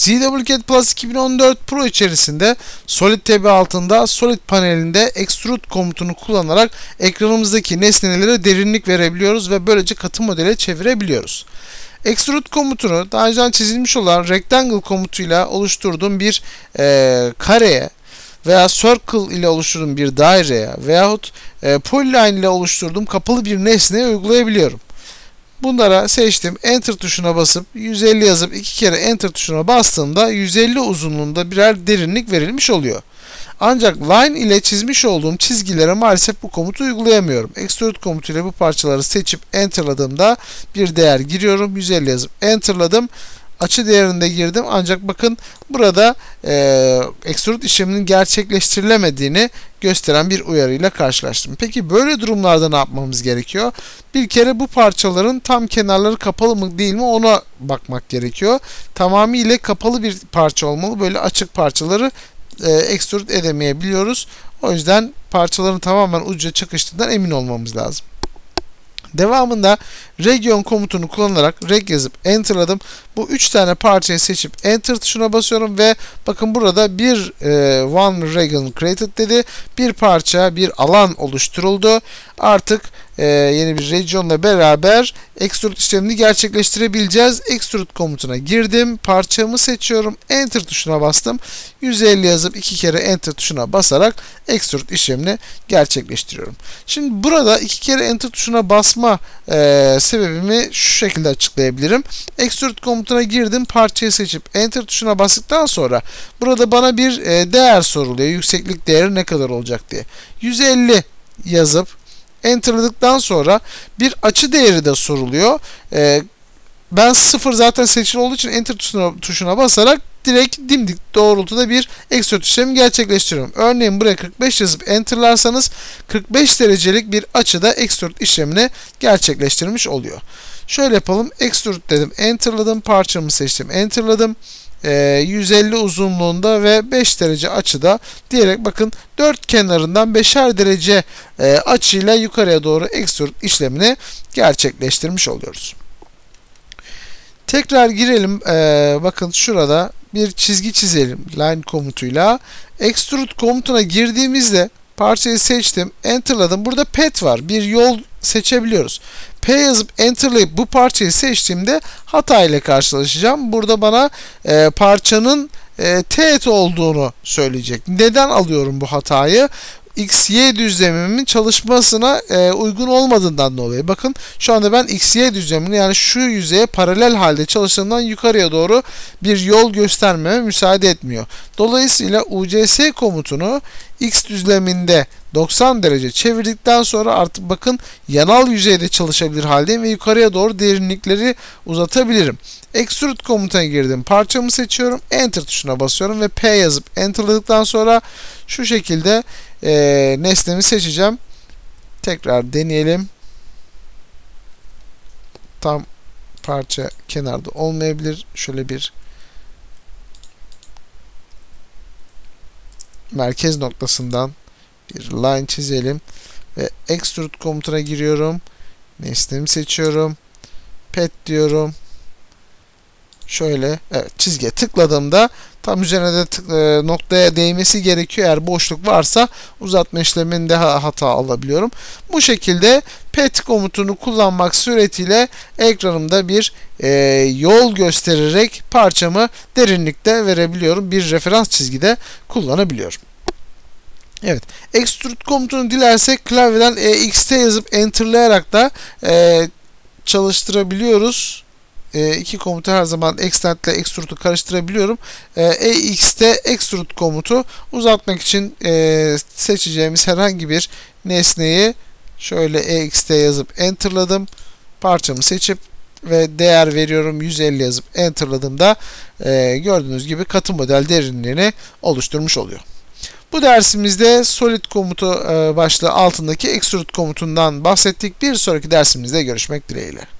ZWCAD Plus 2014 Pro içerisinde Solid TB altında Solid panelinde Extrude komutunu kullanarak ekranımızdaki nesnelere derinlik verebiliyoruz ve böylece katı modele çevirebiliyoruz. Extrude komutunu daha önceden çizilmiş olan Rectangle komutuyla oluşturduğum bir e, kareye veya circle ile oluşturduğum bir daireye veyahut e, polyline ile oluşturduğum kapalı bir nesneye uygulayabiliyorum. Bunlara seçtim. Enter tuşuna basıp 150 yazıp iki kere Enter tuşuna bastığımda 150 uzunluğunda birer derinlik verilmiş oluyor. Ancak line ile çizmiş olduğum çizgilere maalesef bu komutu uygulayamıyorum. Extrude komutuyla bu parçaları seçip enterladığımda bir değer giriyorum. 150 yazıp enterladım açı değerinde girdim ancak bakın burada e, extrude işleminin gerçekleştirilemediğini gösteren bir uyarıyla karşılaştım. Peki böyle durumlarda ne yapmamız gerekiyor? Bir kere bu parçaların tam kenarları kapalı mı değil mi ona bakmak gerekiyor. Tamamıyla kapalı bir parça olmalı. Böyle açık parçaları e, extrude edemeyebiliyoruz. O yüzden parçaların tamamen ucuca çakıştığından emin olmamız lazım. Devamında region komutunu kullanarak reg yazıp enterladım. Bu üç tane parçayı seçip enter tuşuna basıyorum ve bakın burada bir e, one region created dedi. Bir parça, bir alan oluşturuldu. Artık e, yeni bir regionla beraber extrude işlemini gerçekleştirebileceğiz. Extrude komutuna girdim. Parçamı seçiyorum. Enter tuşuna bastım. 150 yazıp iki kere enter tuşuna basarak extrude işlemini gerçekleştiriyorum. Şimdi burada iki kere enter tuşuna basma e, sebebimi şu şekilde açıklayabilirim. Extrude komutuna girdim. Parçayı seçip enter tuşuna bastıktan sonra burada bana bir e, değer soruluyor. Yükseklik değeri ne kadar olacak diye. 150 yazıp enterladıktan sonra bir açı değeri de soruluyor. Ee, ben sıfır zaten seçili olduğu için enter tuşuna, tuşuna basarak direkt dimdik doğrultuda bir extrude işlemi gerçekleştiriyorum. Örneğin buraya 45 yazıp enterlarsanız 45 derecelik bir açıda extrude işlemini gerçekleştirmiş oluyor. Şöyle yapalım. Extrude dedim. Enterladım. Parçamı seçtim. Enterladım. 150 ee, uzunluğunda ve 5 derece açıda diyerek bakın dört kenarından 5'er derece e, açıyla yukarıya doğru extrude işlemini gerçekleştirmiş oluyoruz. Tekrar girelim. Ee, bakın şurada bir çizgi çizelim line komutuyla. Extrude komutuna girdiğimizde parçayı seçtim. Enterladım. Burada pet var. Bir yol seçebiliyoruz. P yazıp enterlayıp bu parçayı seçtiğimde hata ile karşılaşacağım. Burada bana e, parçanın e, teğet olduğunu söyleyecek. Neden alıyorum bu hatayı? XY düzlemimin çalışmasına e, uygun olmadığından dolayı. Bakın şu anda ben XY düzlemini yani şu yüzeye paralel halde çalıştığından yukarıya doğru bir yol göstermeme müsaade etmiyor. Dolayısıyla UCS komutunu X düzleminde 90 derece çevirdikten sonra artık bakın yanal yüzeyde çalışabilir haldeyim ve yukarıya doğru derinlikleri uzatabilirim. Extrude komutuna girdim. Parçamı seçiyorum. Enter tuşuna basıyorum ve P yazıp enterladıktan sonra şu şekilde e, nesnemi seçeceğim. Tekrar deneyelim. Tam parça kenarda olmayabilir. Şöyle bir merkez noktasından bir line çizelim ve extrude komutuna giriyorum. Nesnemi seçiyorum. Pet diyorum. Şöyle evet, çizgiye tıkladığımda tam üzerine de e, noktaya değmesi gerekiyor. Eğer boşluk varsa uzatma işleminde hata alabiliyorum. Bu şekilde pet komutunu kullanmak suretiyle ekranımda bir e, yol göstererek parçamı derinlikte verebiliyorum. Bir referans çizgide kullanabiliyorum. Evet. Extrude komutunu dilersek klavyeden EXT yazıp enterlayarak da e, çalıştırabiliyoruz. E, iki komutu her zaman extend ile extrude'u karıştırabiliyorum. E, EXT extrude komutu uzatmak için e, seçeceğimiz herhangi bir nesneyi şöyle EXT yazıp enterladım. Parçamı seçip ve değer veriyorum 150 yazıp enterladığımda e, gördüğünüz gibi katı model derinliğini oluşturmuş oluyor. Bu dersimizde solid komutu e, başlığı altındaki extrude komutundan bahsettik. Bir sonraki dersimizde görüşmek dileğiyle.